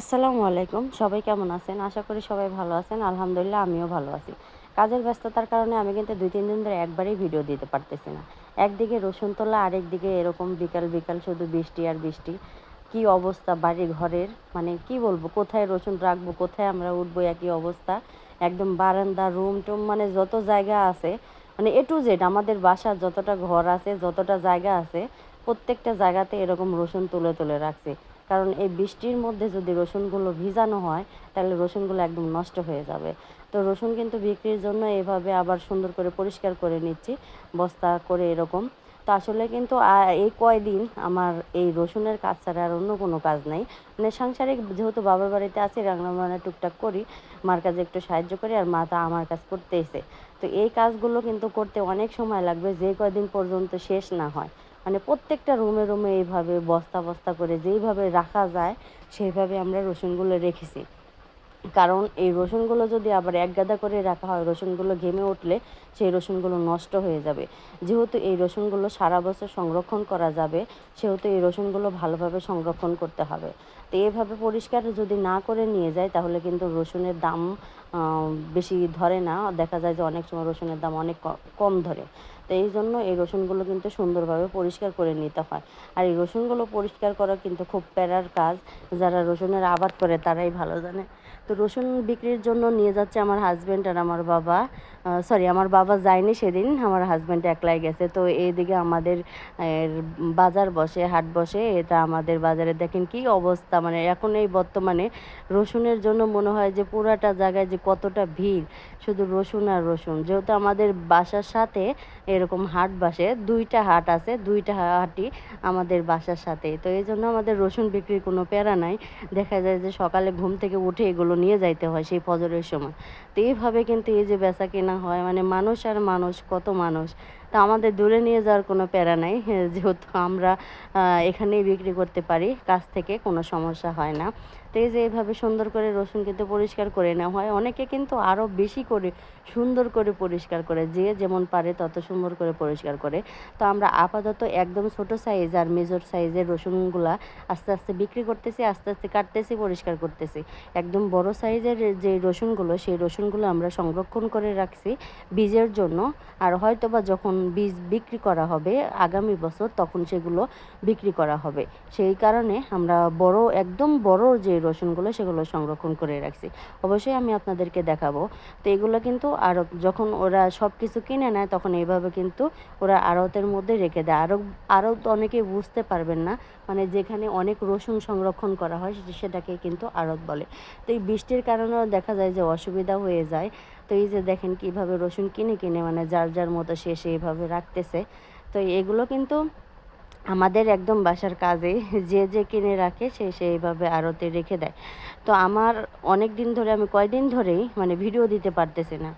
আসসালামু আলাইকুম। সবাই কেমন আছেন? আশা করি সবাই ভালো আছেন। আলহামদুলিল্লাহ, আমিও ভালো আছি। কাজের ব্যস্ততার কারণে আমি কিন্তু দুই, তিন দিন ধরে একবারেই ভিডিও দিতে পারতেছি না। একদিকে রসুন তোলা আরেকদিকে এরকম বিকাল বিকাল শুধু বৃষ্টি আর বৃষ্টি। কি অবস্থা বাড়ি ঘরের মানে কি বলব, কোথায় রসুন রাখব, কোথায় আমরা উঠবো, একই অবস্থা। একদম বারান্দা রুম টুম মানে যত জায়গা আছে মানে এ টু জেড আমাদের বাসার যতটা ঘর আছে, যতটা জায়গা আছে, প্রত্যেকটা জায়গাতে এরকম রসুন তুলে তুলে রাখছে। কারণ এই বৃষ্টির মধ্যে যদি রসুনগুলো ভিজানো হয়, তাহলে রসুনগুলো একদম নষ্ট হয়ে যাবে। তো রসুন কিন্তু বিক্রির জন্য এভাবে আবার সুন্দর করে পরিষ্কার করে নিচ্ছি, বস্তা করে এরকম। তো আসলে কিন্তু এই কয়দিন আমার এই রসুনের কাজ ছাড়া আর অন্য কোনো কাজ নাই। মানে সাংসারিক যেহেতু বাবার বাড়িতে আছি রান্না বান্না টুকটাক করি, মার কাজে একটু সাহায্য করি আর মা তা আমার কাজ করতে এসে তো এই কাজগুলো কিন্তু করতে অনেক সময় লাগবে, যে কয়দিন পর্যন্ত শেষ না হয়। মানে প্রত্যেকটা রুমে রুমে এইভাবে বস্তা বস্তা করে যেইভাবে রাখা যায়, সেইভাবে আমরা রসুনগুলো রেখেছি। কারণ এই রসুনগুলো যদি আবার এক গাদা করে রাখা হয়, রসুনগুলো ঘেমে উঠলে সেই রসুনগুলো নষ্ট হয়ে যাবে। যেহেতু এই রসুনগুলো সারা বছর সংরক্ষণ করা যাবে, সেহেতু এই রসুনগুলো ভালোভাবে সংরক্ষণ করতে হবে। তো এইভাবে পরিষ্কার যদি না করে নিয়ে যায়, তাহলে কিন্তু রসুনের দাম বেশি ধরে না। দেখা যায় যে অনেক সময় রসুনের দাম অনেক কম ধরে। তো এই জন্য এই রসুনগুলো কিন্তু সুন্দরভাবে পরিষ্কার করে নিতে হয়। আর এই রসুনগুলো পরিষ্কার করা কিন্তু খুব প্যারার কাজ। যারা রসুনের আবাদ করে, তারাই ভালো জানে। তো রসুন বিক্রির জন্য নিয়ে যাচ্ছে আমার হাজব্যান্ড আর আমার বাবা। সরি আমার বাবা যায়নি সেদিন, আমার হাজব্যান্ড একলাই গেছে। তো এইদিকে আমাদের বাজার বসে, হাট বসে, এটা আমাদের বাজারে। দেখেন কি অবস্থা মানে এখন এই বর্তমানে রসুনের জন্য মনে হয় যে পুরাটা জায়গায় যে কতটা ভিড়, শুধু রসুন আর রসুন। যেহেতু আমাদের বাসার সাথে এরকম হাট বাসে, দুইটা হাট আছে, দুইটা হাটই আমাদের বাসার সাথে। তো এই জন্য আমাদের রসুন বিক্রির কোনো প্যারা নাই। দেখা যায় যে সকালে ঘুম থেকে উঠে এগুলো নিয়ে যাইতে হয় সেই ফজরের সময়। তো এইভাবে কিন্তু এই যে বেচা কেনা হয় মানে মানুষ আর মানুষ, কত মানুষ? তা আমাদের দূরে নিয়ে যাওয়ার কোনো প্যারা নাই যেহেতু আমরা এখানেই বিক্রি করতে পারি, কাছ থেকে কোনো সমস্যা হয় না। তো এই যে এইভাবে সুন্দর করে রসুন কিন্তু পরিষ্কার করে নেওয়া হয়, অনেকে কিন্তু আরও বেশি করে সুন্দর করে পরিষ্কার করে, যে যেমন পারে তত সুন্দর করে পরিষ্কার করে। তো আমরা আপাতত একদম ছোট সাইজ আর মেজর সাইজের রসুনগুলা আস্তে আস্তে বিক্রি করতেছি, আস্তে আস্তে কাটতেছি, পরিষ্কার করতেছি। একদম বড় সাইজের যে রসুনগুলো, সেই রসুনগুলো আমরা সংরক্ষণ করে রাখছি বীজের জন্য। আর হয়তো বা যখন বীজ বিক্রি করা হবে, আগামী বছর তখন সেগুলো বিক্রি করা হবে। সেই কারণে আমরা বড়, একদম বড় যে রসুনগুলো সেগুলো সংরক্ষণ করে রাখছি। অবশ্যই আমি আপনাদেরকে দেখাবো। তো এগুলো কিন্তু আড়ত, যখন ওরা সব কিছু কিনে নেয় তখন এইভাবে কিন্তু ওরা আড়তের মধ্যে রেখে দেয়। আরও আরও অনেকে বুঝতে পারবেন না মানে যেখানে অনেক রসুন সংরক্ষণ করা হয় সেটাকে কিন্তু আড়ত বলে। তো এই বৃষ্টির কারণেও দেখা যায় যে অসুবিধা হয়ে যায়। তো এই যে দেখেন কীভাবে রসুন কিনে কিনে মানে যার যার মতো সে এভাবে রাখতেছে। তো এগুলো কিন্তু আমাদের একদম বাসার কাজে, যে যে কিনে রাখে সে সে সেইভাবে আড়তে রেখে দেয়। তো আমার অনেক দিন ধরে, আমি কয়দিন ধরেই মানে ভিডিও দিতে পারতেছি না।